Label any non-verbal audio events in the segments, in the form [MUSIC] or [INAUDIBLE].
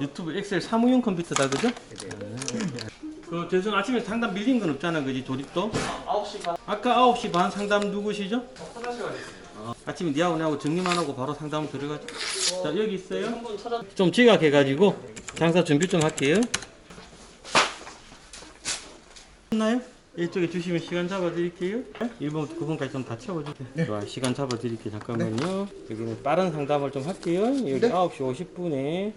유튜브 엑셀 사무용 컴퓨터다 그죠? 그 죄송 아침에 상담 밀린 건 없잖아 그지 조립도? 9시 반 아까 9시 반 상담 누구시죠? 화장실. 어, 아침에 니하고 나하고 정리만 하고 바로 상담 들어가죠 자 여기 있어요 찾아 좀 지각해가지고 장사 준비 좀 할게요 했나요? 이쪽에 주시면 시간 잡아드릴게요 1번, 9번까지 좀 다 채워주세요 네. 시간 잡아드릴게요 잠깐만요 여기는 빠른 상담을 좀 할게요 여기 9시 50분에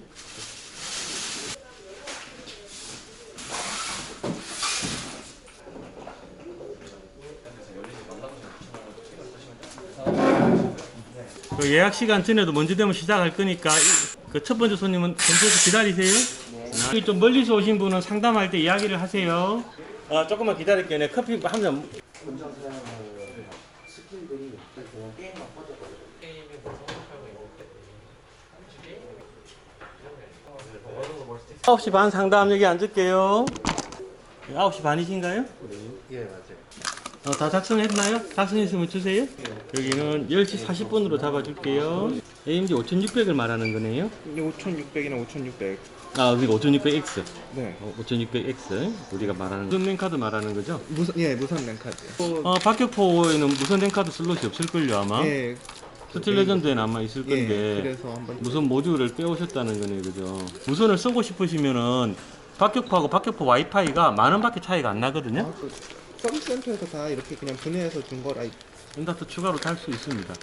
그 예약 시간 전에도 먼저 되면 시작할 거니까 그 첫 번째 손님은 먼저 기다리세요. 여기 좀 멀리서 오신 분은 상담할 때 이야기를 하세요. 아 조금만 기다릴게요. 네, 커피 한 잔. 아홉 시 반 상담 여기 앉을게요. 9시 반이신가요? 예 맞아요. 어, 다 작성했나요? 작성했으면 주세요. 여기는 10시 40분으로 잡아줄게요. AMD 5600을 말하는 거네요. 이게 5600이나 5600. 아, 여기 5600X. 네. 어, 5600X. 우리가 말하는 무선 랜카드 말하는 거죠? 무선 예 무선 랜카드. 어, 박격포에는 무선 랜카드 슬롯이 없을걸요, 아마. 예. 스틸 레전드에는 아마 있을 예. 건데. 그래서 한번 무선 모듈을 빼오셨다는 거네, 그죠? 무선을 쓰고 싶으시면은 박격포하고 박격포 와이파이가 만 원밖에 차이가 안 나거든요. 아, 그 서비스 센터에서 다 이렇게 그냥 분해해서 준 거라. 인다트 추가로 달수 있습니다.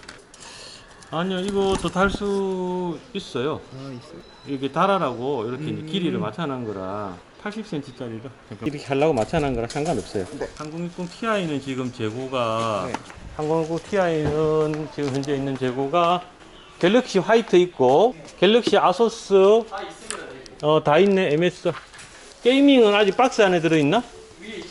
아니요, 이것도 달수 있어요. 아 있어요. 이렇게 달아라고 이렇게 음. 길이를 맞춰놓은 거라 80cm짜리가 이렇게 하려고 맞춰놓은 거라 상관없어요. 네. 3060 Ti는 지금 재고가 네. 3060 Ti는 지금 현재 있는 재고가 갤럭시 화이트 있고 갤럭시 아소스 다 있습니다. 네. 어, 다 있네 MS 게이밍은 아직 박스 안에 들어있나?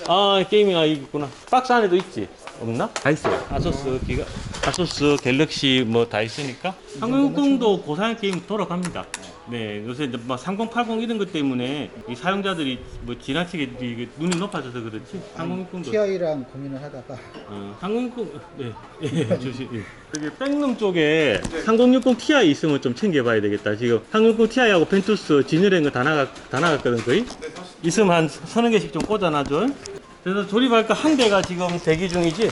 아 게이밍 아 있구나. 박스 안에도 있지? 없나? 다 있어요. 아소스 기가 아소스 갤럭시 뭐 다 있으니까. 한국공도 고사양 게임 돌아갑니다. 네 요새 이제 뭐3080 이런 것 때문에 이 사용자들이 뭐 지나치게 이게 눈이 높아져서 그렇지. 3060도. TI랑 고민을 하다가. 어, 3060 네, 예, 주시 예. 여기 백룸 쪽에 3060 Ti 있으면 좀 챙겨봐야 되겠다. 지금 3060 Ti하고 펜투스 진열한 거다 나가 다 나갔거든 거의? 있으면 한 서너 개씩 좀 꽂아놔줘 그래서 조립할 거한 대가 지금 대기 중이지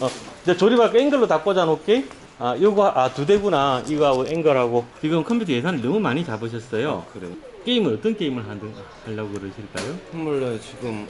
어, 이제 조립할 거 앵글로 다 꽂아놓게 아 요거 아 두 대구나 이거하고 앵글하고 지금 컴퓨터 예산을 너무 많이 잡으셨어요 그래. 게임을 어떤 게임을 하든 하려고 그러실까요? 몰라요 지금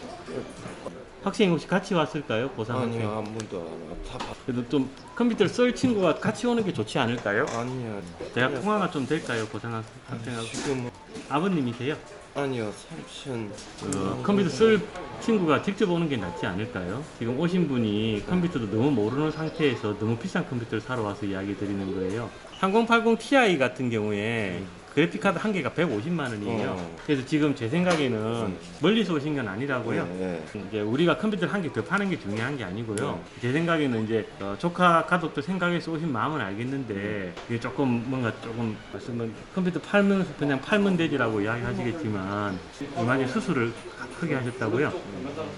학생이 혹시 같이 왔을까요? 고3 학생 아니요 아무도 안 와. 다 바... 그래도 좀 컴퓨터를 쓸 친구가 같이 오는 게 좋지 않을까요? 아니요. 대학 통화가 좀 될까요? 고3 학생하고 지금 아버님이세요? 아니요 삼촌. 어, 컴퓨터 쓸 친구가 직접 오는 게 낫지 않을까요? 지금 오신 분이 컴퓨터도 너무 모르는 상태에서 너무 비싼 컴퓨터를 사러 와서 이야기 드리는 거예요. 3080 Ti 같은 경우에 그래픽카드 한 개가 150만 원이에요. 어. 그래서 지금 제 생각에는 멀리서 오신 건 아니라고요. 네. 이제 우리가 컴퓨터를 한 개 더 파는 게 중요한 게 아니고요. 제 생각에는 이제 어, 조카 가족들 생각해서 오신 마음은 알겠는데 이게 조금 뭔가 조금 말씀은 컴퓨터 팔면서 그냥 팔면 되지라고 이야기하시겠지만 이만희 수술을 크게 하셨다고요.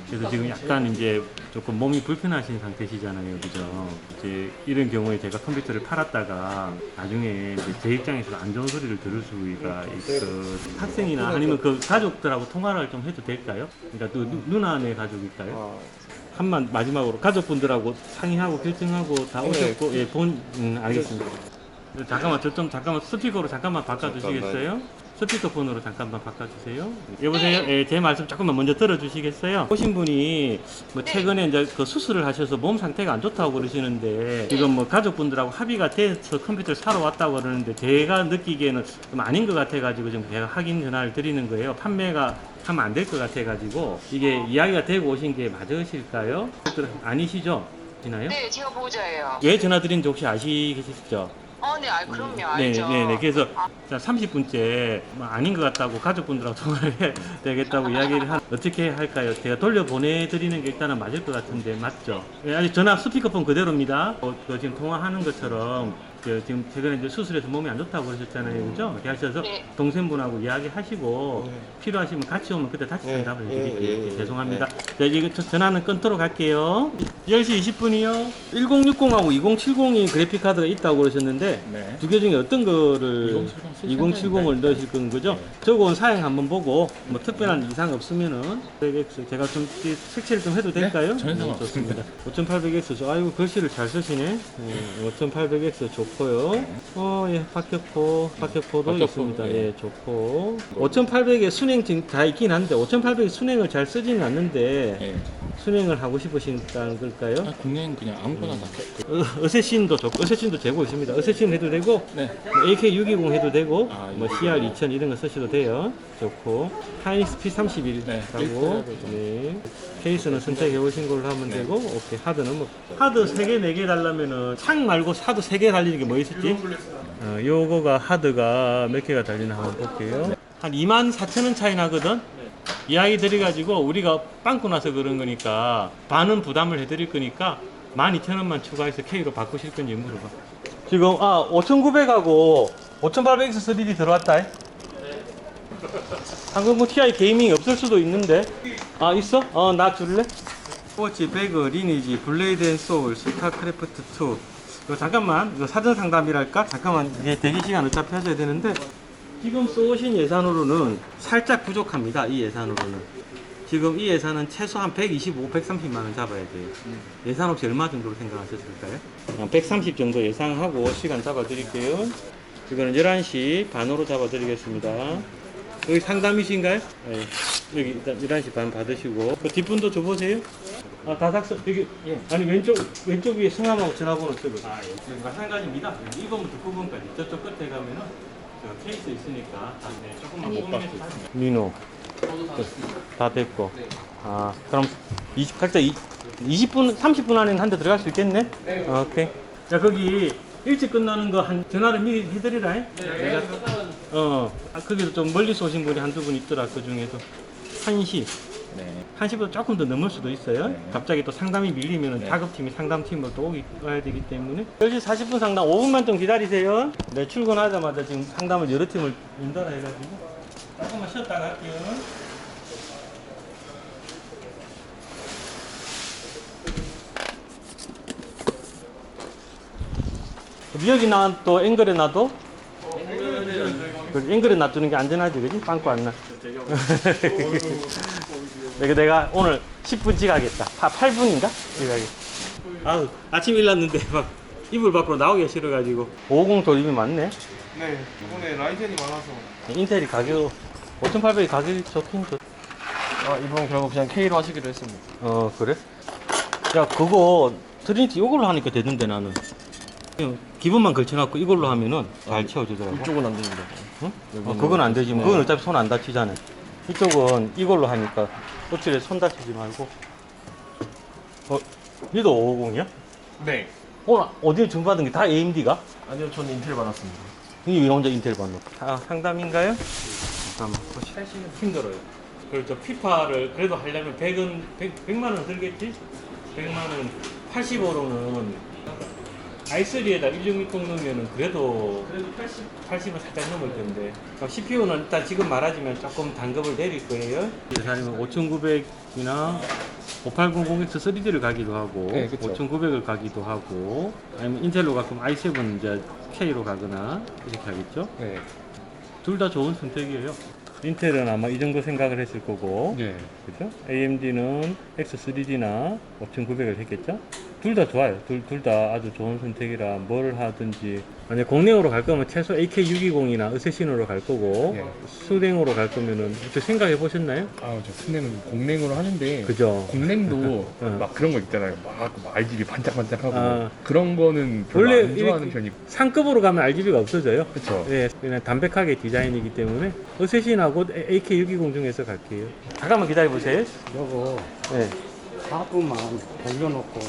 그래서 지금 약간 이제 조금 몸이 불편하신 상태시잖아요, 그죠? 이제 이런 경우에 제가 컴퓨터를 팔았다가 나중에 제 입장에서 안 좋은 소리를 들을 수가 있어. 학생이나 아니면 그 가족들하고 통화를 좀 해도 될까요? 그러니까 또 누- 누나네 가족일까요? 아, 한만 마지막으로 가족분들하고 상의하고 결정하고 다 네. 오셨고 예본 음, 알겠습니다. 잠깐만 저 좀 잠깐만 스피커로 잠깐만 바꿔주시겠어요? 스피커폰으로 잠깐만 바꿔주세요. 여보세요. 예, 제 말씀 조금만 먼저 들어주시겠어요? 오신 분이 뭐 최근에 이제 그 수술을 하셔서 몸 상태가 안 좋다고 그러시는데 지금 뭐 가족분들하고 합의가 돼서 컴퓨터를 사러 왔다고 그러는데 제가 느끼기에는 좀 아닌 것 같아가지고 지금 제가 확인 전화를 드리는 거예요. 판매가 하면 안 될 것 같아가지고 이게 이야기가 되고 오신 게 맞으실까요? 아니시죠? 있나요? 네, 제가 보호자예요. 왜 전화 드린지 혹시 아시겠죠? 어, 네, 아, 그럼요, 네, 알죠. 네, 네. 그래서 자, 30분째 뭐 아닌 것 같다고 가족분들하고 [LAUGHS] 통화를 해야 되겠다고 이야기를 한 어떻게 할까요? 제가 돌려 보내드리는 게 일단은 맞을 것 같은데 맞죠? 네, 아직 전화 스피커폰 그대로입니다. 어, 그 지금 통화하는 것처럼 저 지금 최근에 이제 수술해서 몸이 안 좋다고 그러셨잖아요, 그죠? 하셔서 네. 동생분하고 이야기하시고 네. 필요하시면 같이 오면 그때 다시 네. 상담을 예, 해드릴게요. 예, 예. 죄송합니다. 자, 이거 저- 전화는 끊도록 할게요. 10시 20분이요. 1060하고 2070이 그래픽 카드가 있다고 그러셨는데 네. 두 개 중에 어떤 거를 2070 2070을 넣으실 건 거죠? 저건 사양 한번 보고 뭐 특별한 이상 없으면은 500X 제가 좀 이- 색칠을 좀 해도 될까요? 전혀 네, 상관없습니다. 좋습니다. 5800X 저 아이고 글씨를 잘 쓰시네. 네, 5800X 좋고 요. 어, 예, 박격포, 박격포도 박격포, 있습니다. 예. 예, 좋고. 5800에 순행 지금 다 있긴 한데 5800에 순행을 잘 쓰지는 않는데 예. 순행을 하고 싶으신다는 걸까요? 아, 국내는 그냥 아무거나 다. 그- 어, 어쌔신도 좋고 어쌔신도 재고 있습니다. 어쌔신 해도 되고 네. 뭐 AK620 해도 되고 아, 뭐 CR2000 이런 거 쓰셔도 돼요. 좋고 하이닉스 P31 네, 하고 네. 케이스는 선택해 오신 걸로 하면 되고 오케이 하드는 뭐 하드 3개 4개 달라면은 창 말고 하드 3개 달리는 게뭐 있었지? 어, 요거가 하드가 몇 개가 달리나 한번 볼게요. 한 2만 4천 원 차이 나거든. 이야기 드려가지고 우리가 빵꾸 나서 그런 거니까 반은 부담을 해드릴 거니까 12,000원만 추가해서 K로 바꾸실 건지 물어봐. 지금 아 5,900하고 5,800X 3D 들어왔다. 한국무 TI 게이밍 없을 수도 있는데 아 있어? 어 나 줄래? 스포츠 배그 리니지 블레이드 앤 소울 스타크래프트 2 이거 잠깐만 이거 사전 상담이랄까? 잠깐만 이게 대기 시간 어차피 하셔야 되는데 지금 쏘신 예산으로는 살짝 부족합니다 이 예산으로는 지금 이 예산은 최소한 125, 130만 원 잡아야 돼요 예산 혹시 얼마 정도로 생각하셨을까요? 130 정도 예상하고 시간 잡아 드릴게요 이거는 11시 반으로 잡아 드리겠습니다 여기 상담이신가요? 네. 여기 일단 11시 반 받으시고 그 뒷분도 줘보세요. 아 다닥서 여기 아니 왼쪽 왼쪽 위에 성함하고 전화번호 쓰고. 아 예. 여기 마찬가지입니다. 1번부터 9번까지. 저쪽 끝에 가면은 제가 케이스 있으니까 다, 네, 조금만 고민해서 민호. 다 됐고. 아 그럼 20, 각자 이, 20분 30분 안에는 한 대 들어갈 수 있겠네? 네. 오케이. 자 거기 일찍 끝나는 거 한 전화를 미리 해드리라 네, 내가 어. 아, 거기도 좀 멀리서 오신 분이 한두 분 있더라 그 중에도 1시 네. 1시보다 조금 더 넘을 수도 있어요. 네. 갑자기 또 상담이 밀리면 네. 작업팀이 상담팀으로 또 오기, 와야 되기 때문에 10시 40분 상담 5분만 좀 기다리세요. 네, 출근하자마자 지금 상담을 여러 팀을 연달아 해가지고 조금만 쉬었다 갈게요. 여기 나또 앵글에 놔도 그 앵글에 놔두는 게 안전하지 그지? 빵꾸 안 나. [LAUGHS] 내가 내가 오늘 10분 지가겠다. 8, 분인가 지가겠. 아우 아침 일났는데 [LAUGHS] 막 이불 밖으로 나오기가 싫어가지고 50 돌림이 많네. 네, 이번에 라이젠이 많아서. 인텔이 가격 5,800이 가격이 좋긴 좋. 아, 이번 결국 그냥 K로 하시기로 했습니다. 어 그래? 야 그거 트리니티 이걸로 하니까 되던데 나는. 그냥 기본만 걸쳐놨고 이걸로 하면은 잘 채워주더라고. 이쪽은 안 됩니다. 응? 어, 그건 안 되지. 뭐. 그건 어차피 손 안 다치잖아요. 이쪽은 이걸로 하니까 어찌래 손 다치지 말고. 어, 니도 550이야? 네. 오늘 어디에 준 받은 게 다 AMD가? 아니요, 저는 인텔 받았습니다. 이 혼자 인텔 받노? 아, 상담인가요? 잠깐만. 힘들어요. 그리고 저 피파를 그래도 하려면 100은 100, 100만 원 들겠지? 100만 원 85로는 i3에다 1660 넣으면은 그래도 80, 80은 살짝 넘을 텐데 CPU는 일단 지금 말하자면 조금 단급을 내릴 거예요 아니면 5900이나 5800X 3D를 가기도 하고 네, 그쵸. 5900을 가기도 하고 아니면 인텔로 가끔 i7 이제 K로 가거나 이렇게 하겠죠 네. 둘 다 좋은 선택이에요 인텔은 아마 이 정도 생각을 했을 거고 네. 그죠? AMD는 X3D나 5900을 했겠죠? 둘 다 좋아요. 둘, 둘 다 아주 좋은 선택이라 뭘 하든지. 만약 공랭으로 갈 거면 최소 AK620이나 어쌔신으로 갈 거고, 예. 수냉으로 갈 거면은, 혹시 생각해 보셨나요? 아, 저 스냅은 공랭으로 하는데 그죠? 공랭도 응. [LAUGHS] 막 그런 거 있잖아요. 막, 막 RGB 반짝반짝하고 아. 그런 거는 별로 원래 안 좋아하는 이렇게- 편이고. 상급으로 가면 RGB가 없어져요. 그쵸. 예, 그냥 담백하게 디자인이기 때문에, 어쌔신하고 AK620 중에서 갈게요. 잠깐만 기다려보세요. 요거 네. 가끔만 돌려놓고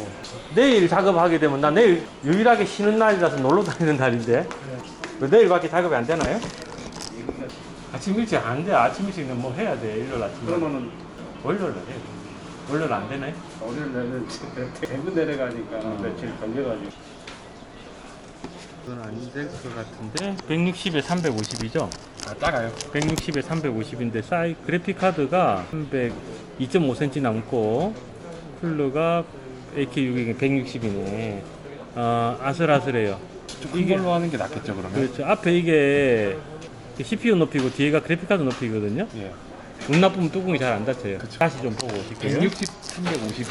내일 작업하게 되면 나 내일 유일하게 쉬는 날이라서 놀러 다니는 날인데 왜 내일밖에 작업이 안 되나요? 아침 일찍 안 돼. 아침 일찍은 뭐 해야 돼. 일요일 아침. 그러면은 월요일 날 해. 월요일 안 되나요? 내는 [LAUGHS] 대구 내려가니까 며칠 걸려가지고 그건 안 될 것 같은데 160에 350이죠? 아 작아요 160에 350인데 사이 그래픽 카드가 300 2.5cm 남고 쿨러가 AK600 160이네. 어, 아슬아슬해요. 큰 걸로 하는 게 낫겠죠 그러면 그렇죠. 앞에 이게 CPU 높이고 뒤에가 그래픽 카드 높이거든요. 예 운 나쁘면 뚜껑이 잘 안 닫혀요. 다시 좀 보고 오실게요. 160 350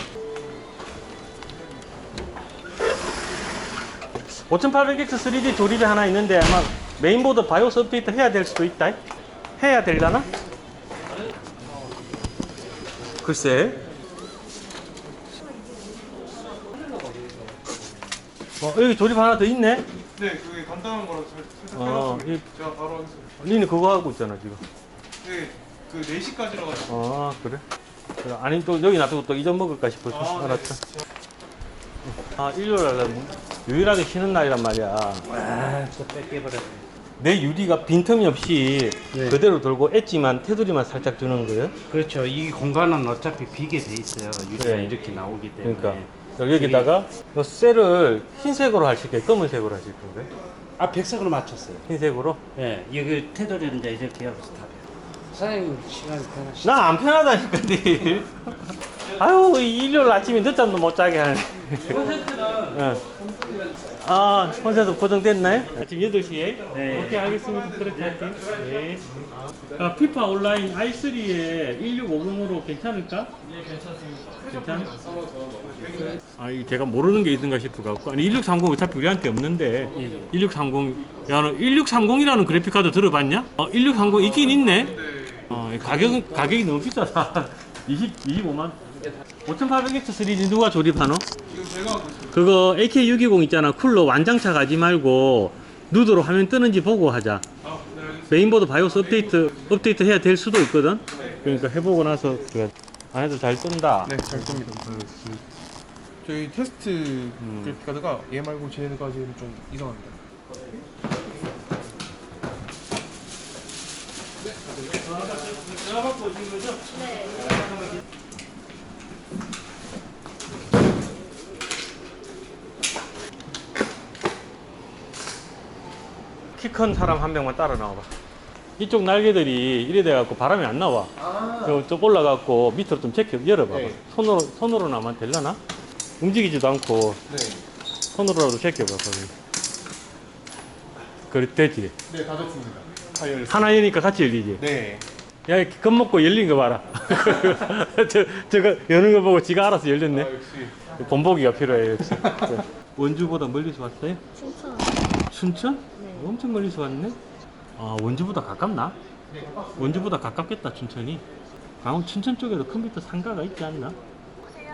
5800X 3D 조립이 하나 있는데 아마 메인보드 바이오스 업데이트 해야 될 수도 있다. 해야 되려나? 글쎄. 어, 여기 조립 하나 더 있네? 네, 그게 간단한 거라서 살짝 어, 해가지고 이, 제가 바로 하겠습니다. 니는 그거 하고 있잖아, 지금. 네, 그 4시까지라 가지고 아, 그래? 그래. 아니, 또 여기 놔두고 또 잊어먹을까 싶어서. 아, 네. 알았죠. 아, 일요일 날 유일하게 쉬는 날이란 말이야. 아, 또 뺏겨버렸네. 내 유리가 빈틈이 없이 네. 그대로 돌고 엣지만 테두리만 살짝 주는 거예요. 그렇죠. 이 공간은 어차피 비게 돼 있어요. 유리가 그래. 이렇게 나오기 때문에. 그러니까 여기다가 이 셀을 흰색으로 하실 거예요? 검은색으로 하실 건가요? 아, 백색으로 맞췄어요. 흰색으로? 예, 여기 테두리는 이제 이렇게 하고 다. 사장님 시간이 편하시죠? 나 안 편하다니까, 니. 아유, 이 일요일 아침에 늦잠도 못 자게 하네. 응. 아, 콘센트 고정됐나요? 아침 8시에? 네. 오케이, 알겠습니다. 그렇게 할게요. 네. 아, 피파 온라인 i3에 1650으로 괜찮을까? 네, 괜찮습니다. 괜찮아? 아, 이 제가 모르는 게 있는가 싶어갖고. 아니, 1630 어차피 우리한테 없는데. 1630. 야, 너 1630이라는 그래픽카드 들어봤냐? 어, 1630 있긴 있네? 어, 가격은, 가격이 너무 비싸다. 20, 25만. 5800X 3D 누가 조립하노? 그거 AK620 있잖아. 쿨러 완장차 가지 말고 누드로 화면 뜨는지 보고 하자. 아, 네. 메인보드 바이오스 업데이트 업데이트 해야 될 수도 있거든. 그러니까 해보고 나서 그래. 안에도 잘 뜬다. 네, 잘 뜹니다. 저희 테스트 그래픽 카드가 얘 말고 쟤네까지는 좀 이상합니다. 키 큰 사람 한 명만 따라 나와봐. 이쪽 날개들이 이래 돼갖고 바람이 안 나와. 저, 저 올라갖고 밑으로 좀 제껴 열어봐봐. 네. 손으로 손으로 나면 되려나? 움직이지도 않고 네. 손으로라도 제껴봐. 거기. 그래 되지. 네, 다 됐습니다. 다 열렸습니다. 하나 여니까 같이 열리지. 네. 야, 겁먹고 열린 거 봐라. [LAUGHS] 저, 저거 여는 거 보고 지가 알아서 열렸네. 아, 역시. 본보기가 필요해요, 역시. [LAUGHS] 원주보다 멀리서 왔어요? 춘천. 춘천? 엄청 멀리서 왔네? 아, 원주보다 가깝나? 원주보다 가깝겠다, 춘천이. 강원 춘천 쪽에도 컴퓨터 상가가 있지 않나?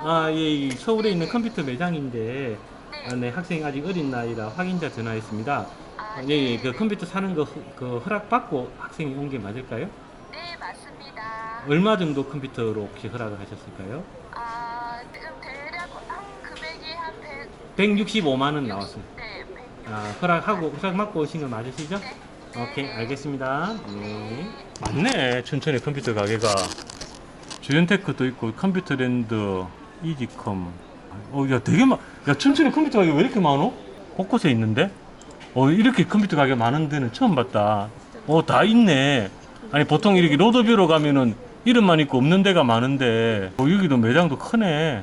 아, 예, 이 서울에 있는 컴퓨터 매장인데, 아, 네, 학생이 아직 어린 나이라 확인자 전화했습니다. 아, 예, 예, 그 컴퓨터 사는 거 허- 그 허락받고 학생이 온 게 맞을까요? 네, 맞습니다. 얼마 정도 컴퓨터로 혹시 허락을 하셨을까요? 아, 지금 대략 한 금액이 한 100, 165만 원 나왔습니다. 네, 100. 아, 허락하고 허락 받고 오신 거 맞으시죠? 오케이, 알겠습니다. 네. 맞네, 춘천의 컴퓨터 가게가. 주연테크도 있고 컴퓨터랜드, 이지컴. 어, 야, 되게 많. 야, 춘천의 컴퓨터 가게 왜 이렇게 많어? 곳곳에 있는데? 어, 이렇게 컴퓨터 가게 많은 데는 처음 봤다. 어, 다 있네. 아니, 보통 이렇게 로드뷰로 가면은 이름만 있고 없는 데가 많은데, 어, 여기도 매장도 크네.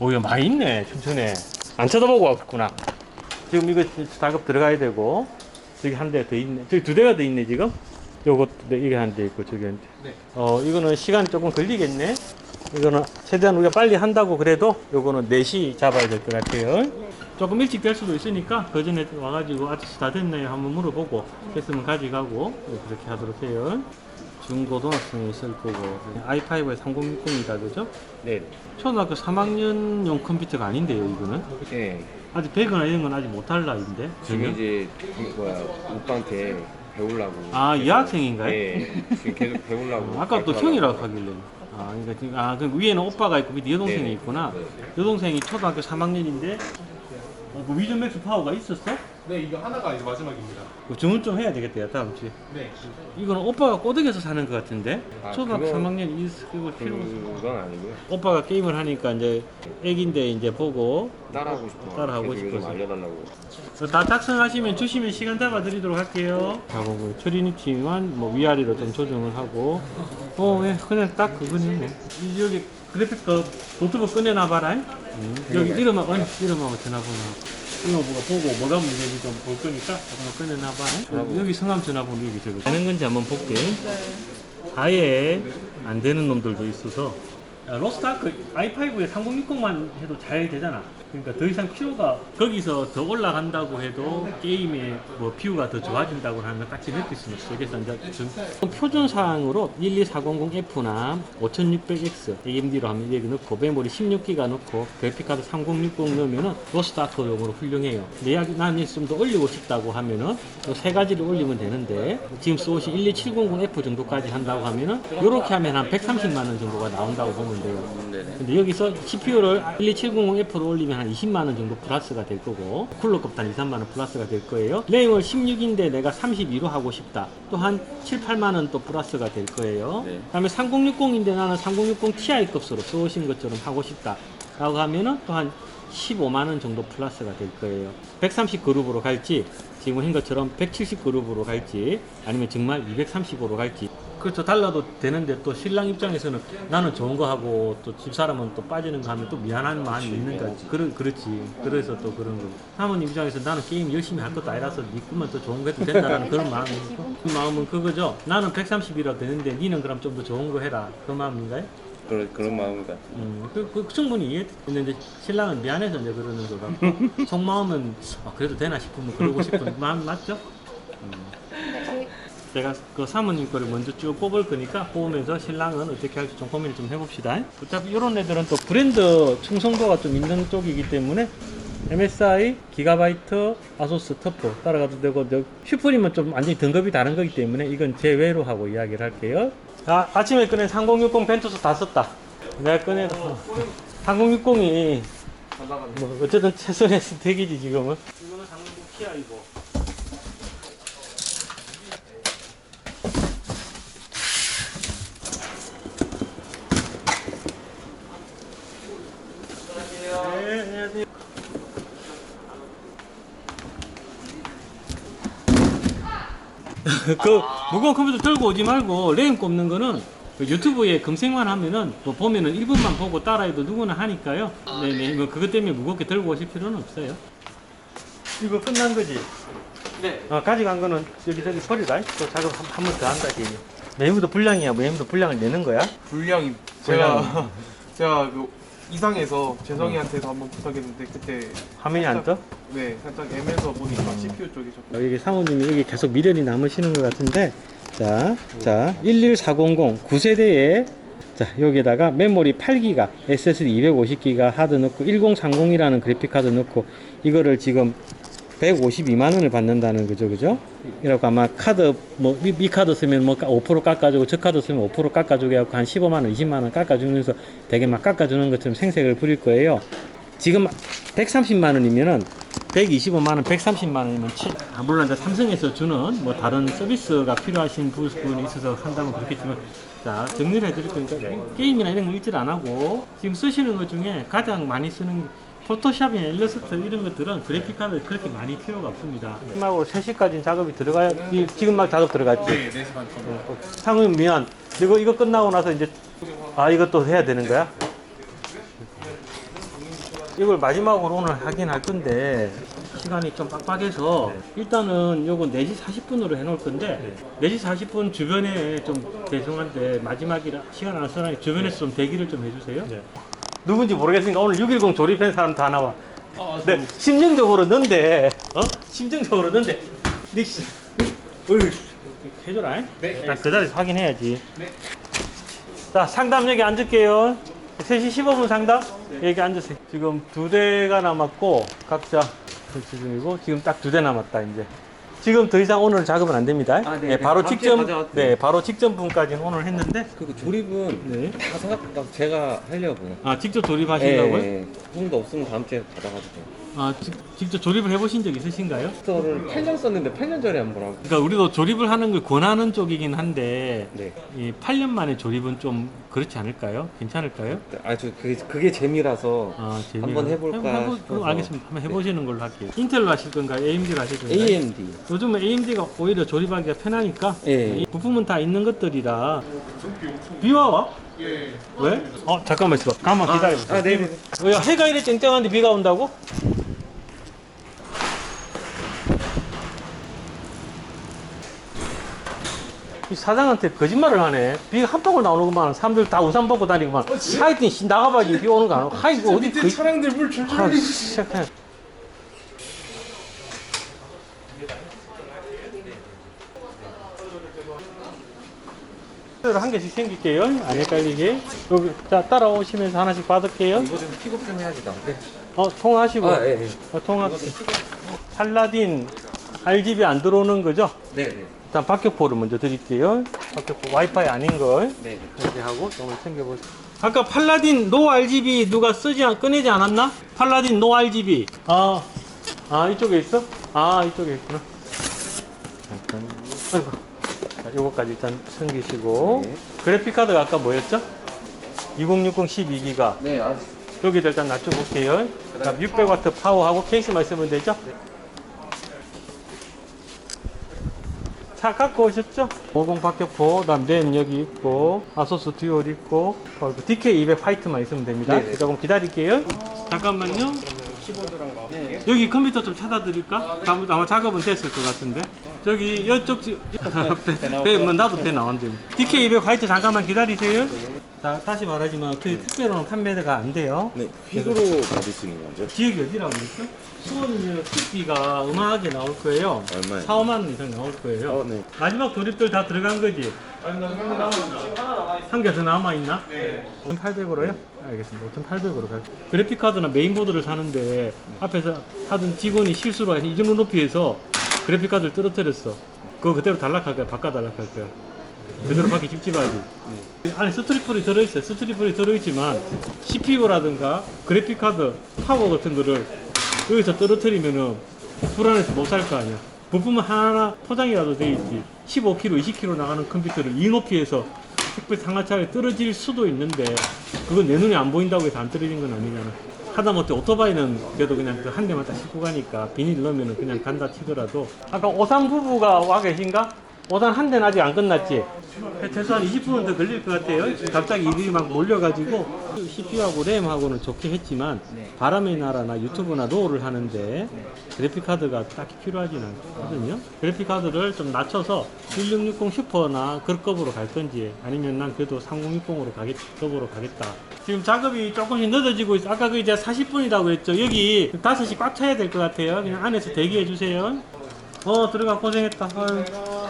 오, 야, 많이 있네, 춘천에. 안 쳐다보고 왔구나. 지금 이거 작업 들어가야 되고, 저기 한 대 더 있네. 저기 두 대가 더 있네, 지금. 요것도 이게 한 대 있고, 저기 한 대. 네. 어, 이거는 시간이 조금 걸리겠네. 이거는 최대한 우리가 빨리 한다고 그래도 요거는 4시 잡아야 될 것 같아요. 조금 일찍 될 수도 있으니까 그 전에 와가지고 아저씨 다 됐나요? 한번 물어보고 됐으면 가져가고 그렇게 하도록 해요. 중고등학생이 있을 거고 i5에 3060이다 그죠? 네. 초등학교 3학년용 컴퓨터가 아닌데요 이거는 네. 아직 배거나 이런 건 아직 못할 나이인데 지금 이제 그 뭐야 오빠한테 배우려고. 아 여학생인가요? 네. 지금 계속 배우려고. 아, 아까 또. 형이라고 하길래. 아, 그러니까 지금 아, 그 위에는 오빠가 있고 밑에 여동생이 네. 있구나. 네. 여동생이 초등학교 3학년인데 어, 그 위전 맥스 파워가 있었어? 네, 이거 하나가 이제 마지막입니다. 이거 주문 좀 해야 되겠다, 다음 주에. 네. 이거는 오빠가 꼬득에서 사는 것 같은데? 아, 초등학교 그거- 3학년 이거 필요 그건 아니고요. 오빠가 게임을 하니까 이제 애기인데 이제 보고 따라하고 싶어. 따라하고 그래서 요즘 싶어서. 알려달라고. 다 작성하시면 주시면 시간 잡아 드리도록 할게요. 하고 뭐 트리니티만 뭐 위아래로 좀 조정을 하고 어, 예, 그냥 딱 그거네. 뭐. 이- 여기 그래픽 그 노트북 꺼내놔 봐라. 음, 여기 이름하고 아니, 이름하고 전화번호. 이거 뭐가 보고 뭐가 문제인지 좀 볼 거니까 한번 꺼내놔 봐. 여기 성함 전화번호 여기 적어. 되는 건지 한번 볼게. 아예 안 되는 놈들도 있어서 야, 로스트아크 i5에 3060만 해도 잘 되잖아. 그러니까 더 이상 필요가 거기서 더 올라간다고 해도 게임의 뭐 뷰가 더 좋아진다고 하는 걸 딱히 느낄 수는 없어. 그래서 이제 좀 표준 사항으로 12400F나 5600X AMD로 하면 여기 넣고 메모리 16기가 넣고 그래픽카드 3060 넣으면은 로스트아크용으로 훌륭해요. 야, 나는 좀 더 올리고 싶다고 하면은 요세 가지를 올리면 되는데 지금 쏘시 12700F 정도까지 한다고 하면은 요렇게 하면 한 130만 원 정도가 나온다고 보면 돼요. 근데 여기서 CPU를 12700F로 올리면 한 20만 원 정도 플러스가 될 거고 쿨러급도 한 2, 3만 원 플러스가 될 거예요. 램을 16인데 내가 32로 하고 싶다. 또한 7, 8만 원 또 플러스가 될 거예요. 네. 그 다음에 3060인데 나는 3060 Ti 급수로 쏘신 것처럼 하고 싶다. 라고 하면은 또한 15만 원 정도 플러스가 될 거예요. 130 그룹으로 갈지 지금 한 것처럼 170 그룹으로 갈지 아니면 정말 230으로 갈지 그렇죠 달라도 되는데 또 신랑 입장에서는 나는 좋은 거 하고 또 집사람은 또 빠지는 거 하면 또 미안한 마음이 있는 거지 그러, 그렇지 그래서 또 그런 거 사모님 입장에서 나는 게임 열심히 할 것도 아니라서 네 꿈은 더 좋은 거 해도 된다라는 그런 마음이 있고 그 마음은 그거죠 나는 130이라 되는데 니는 그럼 좀 더 좋은 거 해라 그 마음인가요? 그런 그런 마음이 같아. 음, 그, 그 충분히 이해. 근데 이제 신랑은 미안해서 이제 그러는 거 같고 [LAUGHS] 속마음은 아, 그래도 되나 싶으면 그러고 싶은 마음 맞죠? 음. 제가 그 사모님 거를 먼저 쭉 뽑을 거니까 뽑으면서 신랑은 어떻게 할지 좀 고민을 좀 해봅시다. 어차피 이런 애들은 또 브랜드 충성도가 좀 있는 쪽이기 때문에 MSI, 기가바이트, 아소스, 터프 따라가도 되고 저 슈프림은 좀 완전히 등급이 다른 거기 때문에 이건 제외로 하고 이야기를 할게요. 아, 아침에 꺼낸 3060 벤투스 다 썼다. 내가 꺼내서 3060이 뭐 어쨌든 최선의 [LAUGHS] 스택이지 지금은. 이거는 3060 Ti이고. 네, 안녕하세요. 그 무거운 컴퓨터 들고 오지 말고 램 꼽는 거는 그 유튜브에 검색만 하면은 뭐 보면은 1분만 보고 따라해도 누구나 하니까요. 네네. 뭐 그것 때문에 무겁게 들고 오실 필요는 없어요. 이거 끝난 거지? 네. 어, 가져간 거는 여기 저기 버리라. 또 작업 한 번 더 한다. 메모도 분량이야. 뭐 메모도 분량을 내는 거야? 분량이 제가 제가 그 이상해서 재성이한테도 한번 부탁했는데 그때 화면이 안 떠? 네 살짝 애매해서 보니까 CPU 쪽이 조금 여기 사모님이 여기 계속 미련이 남으시는 것 같은데 자, 자 11400 9세대에 자 여기에다가 메모리 8기가 SSD 250기가 하드 넣고 1030이라는 그래픽 카드 넣고 이거를 지금 152만 원을 받는다는 거죠, 그죠? 이라고 아마 카드 뭐 이 카드 쓰면 뭐 5% 깎아주고 저 카드 쓰면 5% 깎아주게 하고 한 15만 원, 20만 원 깎아주면서 되게 막 깎아주는 것처럼 생색을 부릴 거예요. 지금 130만 원이면은 125만 원, 130만 원이면 치- 아, 물론 이제 삼성에서 주는 뭐 다른 서비스가 필요하신 부분이 있어서 한다면 그렇겠지만 자 정리를 해드릴 거니까 게임이나 이런 거 일절 안 하고 지금 쓰시는 것 중에 가장 많이 쓰는 포토샵이나 일러스트 이런 것들은 그래픽 카드 그렇게 많이 필요가 없습니다. 마지막으로 3시까지 작업이 들어가야 이- 지금 막 작업 들어갔지. 네 4시간 정도 상훈 미안. 이거 이거 끝나고 나서 이제 아 이것도 해야 되는 거야? 이걸 마지막으로 오늘 하긴 할 건데 시간이 좀 빡빡해서 일단은 요거 4시 40분으로 해놓을 건데 4시 40분 주변에 좀 죄송한데 마지막이라 시간 안 쓰나 주변에서 좀 대기를 좀 해주세요. 누군지 모르겠으니까 오늘 610 조립한 사람 다 나와. 네, 심정적으로 넣는데, 어? 심정적으로 니, 씨, 어이, 해줘라. 네. 그 자리에서 확인해야지. 자, 상담 여기 앉을게요. 3시 15분 상담? 여기 앉으세요. 지금 두 대가 남았고, 각자 지금이고, 지금 딱 두 대 남았다, 이제. 지금 더 이상 오늘 작업은 안 됩니다. 아, 네, 네, 네. 바로 다음 주에 직전, 가져왔대요. 네, 바로 직전분까지는 오늘 했는데, 그 조립은 네. 다 생각 제가 하려고요. 아, 직접 조립하신다고요? 예, 예. 부품도 없으면 다음 주에 받아가도 돼요. 아, 직- 직접 조립을 해보신 적 있으신가요? 저를 8년 썼는데 8년 전에 한번 하고. 그러니까 우리도 조립을 하는 걸 권하는 쪽이긴 한데 네. 이 8년 만에 조립은 좀 그렇지 않을까요? 괜찮을까요? 아, 저 그게, 그게 재미라서 아, 한번 해볼까 해보- 해보- 싶어서. 그럼 알겠습니다. 한번 해보시는 걸로 할게요. 인텔로 하실 건가요? AMD로 하실 건가요? AMD. 요즘은 AMD가 오히려 조립하기가 편하니까 예. 이 부품은 다 있는 것들이라 비와 와? 예. 왜? 어 잠깐만 있어. 가만 기다려. 아, 네네. 왜 해가 이래 쨍쨍한데 비가 온다고? 이 사장한테 거짓말을 하네. 비가 한 방울 나오는구만. 사람들 다 우산 벗고 다니고만. 하여튼 씨 나가봐야지 비 오는 거안 오고. 하이 어디 밑에 그 차량들 물 줄줄 아, 시작해. 한 개씩 챙길게요. 안 헷갈리게. 여기 자 따라오시면서 하나씩 받을게요. 이거 좀 픽업 좀 해야지, 나. 네. 어 통화하시고. 아, 예, 예. 어, 통화. 팔라딘 RGB 안 들어오는 거죠? 네 네. 일단 박격포를 먼저 드릴게요. 박격포 와이파이 아닌 걸. 네. 이렇게 하고 좀을 챙겨보세요. 아까 팔라딘 노 RGB 누가 쓰지 않, 꺼내지 않았나? 팔라딘 노 RGB. 아, 아 이쪽에 있어? 아 이쪽에 있구나. 잠깐. 아이고. 자, 요거까지 일단 챙기시고. 네. 그래픽 카드가 아까 뭐였죠? 2060 12기가. 네, 아, 여기다 일단 낮춰볼게요. 그다음 600W 파워하고 케이스만 있으면 되죠? 차 갖고 오셨죠? 50 박격포, 그다음 램 여기 있고, 아소스 듀얼 있고, 어, DK200 화이트만 있으면 됩니다. 네네. 조금 기다릴게요. 잠깐만요. 여기 컴퓨터 좀 찾아 드릴까? 아마, 작업은 됐을 것 같은데. 저기 이쪽 지- 배, [LAUGHS] 뭐 나도 배 나왔는데. DK200 화이트 잠깐만 기다리세요. 자, 다시 말하지만 그 특별한 판매가 안 돼요. 네. 픽으로 받을 수 있는 거죠? 지역이 어디라고 그랬어? 수원이면 특비가 음악에 나올 거예요. 얼마예요? 4, 5만 원 이상 나올 거예요. 어, 네. 마지막 조립들 다 들어간 거지? 한 개 더 남아있나? 네. 5,800으로요? 알겠습니다. 5,800으로 갈게요. 그래픽카드나 메인보드를 사는데 앞에서 하던 직원이 실수로 이 정도 높이에서 그래픽카드를 떨어뜨렸어. 그거 그대로 단락할 거야? 바꿔 단락할 거야? 그대로 받기 찝찝하지? 안에 스트리플이 들어있어요. 스트리플이 들어있지만 CPU라든가 그래픽카드, 파워 같은 거를 여기서 떨어뜨리면은 불안해서 못 살 거 아니야. 부품은 하나하나 포장이라도 돼 있지. 15kg, 20kg 나가는 컴퓨터를 이 높이에서 특별 상하차에 떨어질 수도 있는데 그건 내 눈에 안 보인다고 해서 안 떨어진 건 아니잖아. 하다못해 오토바이는 그래도 그냥 그한 대만 딱 싣고 가니까 비닐 넣으면 그냥 간다 치더라도 아까 오상 부부가 와 계신가? 오산 한 대는 아직 안 끝났지? 최소한 20분은 더 걸릴 것 같아요. 갑자기 일이 막 몰려가지고 CPU하고 램하고는 좋게 했지만 바람의 나라나 유튜브나 롤을 하는데 그래픽카드가 딱히 필요하지는 않거든요. 그래픽카드를 좀 낮춰서 1660 슈퍼나 그 급으로 갈 건지 아니면 난 그래도 3060으로 가겠, 급으로 가겠다. 지금 작업이 조금씩 늦어지고 있어. 아까 그 이제 40분이라고 했죠. 여기 5시 꽉 차야 될 것 같아요. 그냥 안에서 대기해 주세요. 어 들어가 고생했다.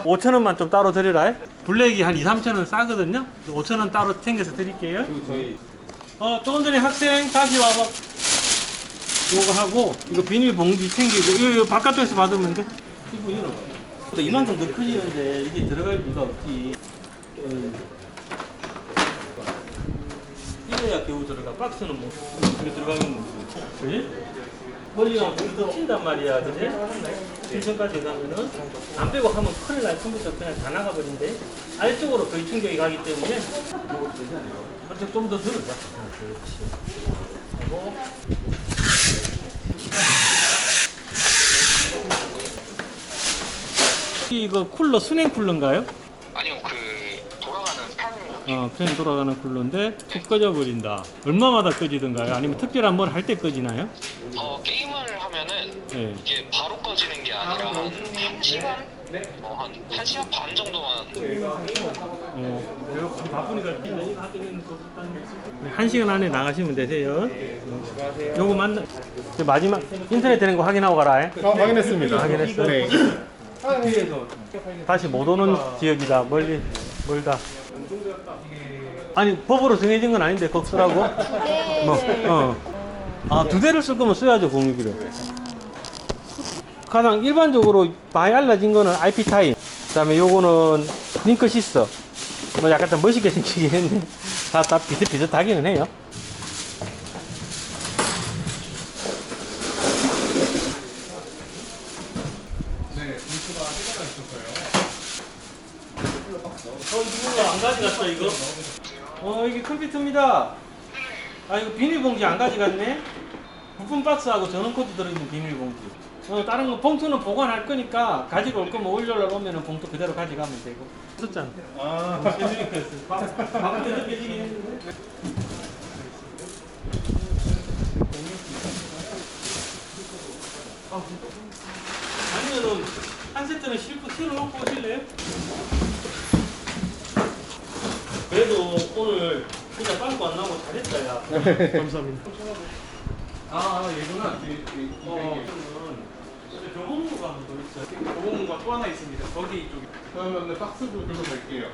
5천 원만 좀 따로 드리라. 블랙이 한 2, 3천 원 싸거든요? 5천 원 따로 챙겨서 드릴게요. 어 조금 전에 학생 다시 와봐. 요거 하고 이거 비닐 봉지 챙기고 이거, 이거 바깥에서 받으면 돼. 이거 열어봐 또 이만큼 더 크지는데 이게 들어갈 리가 없지. 어. 이래야 겨우 들어가. 박스는 뭐 이렇게 들어가면 뭐. 그지? 머리가 물도 튄단 말이야, 그지? 1층까지 가면은 안 빼고 하면 큰일 날 컴퓨터 그냥 다 나가버린대. 아래쪽으로 거의 충격이 가기 때문에 한쪽 좀더 들어자. 어, 그렇지. 하고 이거 쿨러 순행 쿨러인가요? 아니요 그 어, 팬 돌아가는 쿨러인데 툭 꺼져버린다. 얼마마다 꺼지던가요? 아니면 특별한 뭘 할 때 꺼지나요? 어 게임을 하면은 네. 이게 바로 꺼지는 게 아니라 한 1시간? 어, 한 1시간 반 정도만 어, 바쁘니까 한 시간 안에 나가시면 되세요. 요거? 저 마지막 인터넷 되는 거 확인하고 가라. 아, 확인했습니다. 확인했어? 네. 다시 못 오는 지역이다. 멀리 멀다. 아니 법으로 정해진 건 아닌데 그거 쓰라고? 뭐, 어. 아두 대를 쓸 거면 써야죠 공유기를. 가장 일반적으로 많이 알려진 거는 IP 타입. 그다음에 요거는 링크 시스. 뭐 약간 좀 멋있게 생기긴 했는데 다, 다 비슷비슷하기는 해요. 누가 안 가져갔어 이거? 컴퓨터입니다. 아 이거 비닐봉지 안 가져갔네? 부품 박스하고 전원 코드 들어있는 비닐봉지. 어 다른 거 봉투는 보관할 거니까 가지고 올 거면 올려라 오면은 봉투 그대로 가져가면 되고. 썼잖아. 아. 밥은 뜯어 깨지긴 했는데. 아니면은 한 세트는 실프 틀어놓고 오실래요? 그래도 오늘 진짜 빵꾸 안 나고 잘했다 야 [LAUGHS] 감사합니다 아 얘구나. 어 그러면 교보문고가 한번 더 있어요 고공문과 또 하나 있습니다. 거기 이쪽에. 그러면 박스도 들고 갈게요.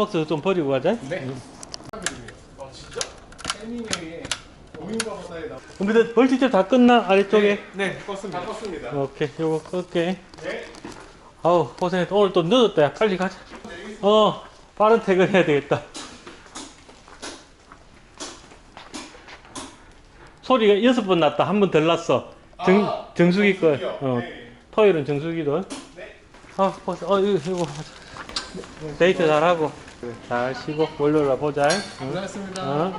스타벅스 좀 버리고 가자 네. 아 진짜? 해밍웨이에 고민과 바다에 나. 근데 벌티들 다 끝나 아래쪽에? 네, 껐습니다. 다 껐습니다. 오케이 요거 끌게 네. 아우 고생했다 오늘 또 늦었다 야 빨리 가자 어 빠른 퇴근해야 되겠다 소리가 여섯 번 났다 한 번 덜 났어 정, 아, 정수기 거 정수기요? 어. 네. 토요일은 정수기도 네. 아 벌써 어 이거 이거 데이트 잘하고 잘 쉬고 월요일날 보자 응? 고생하셨습니다. 어?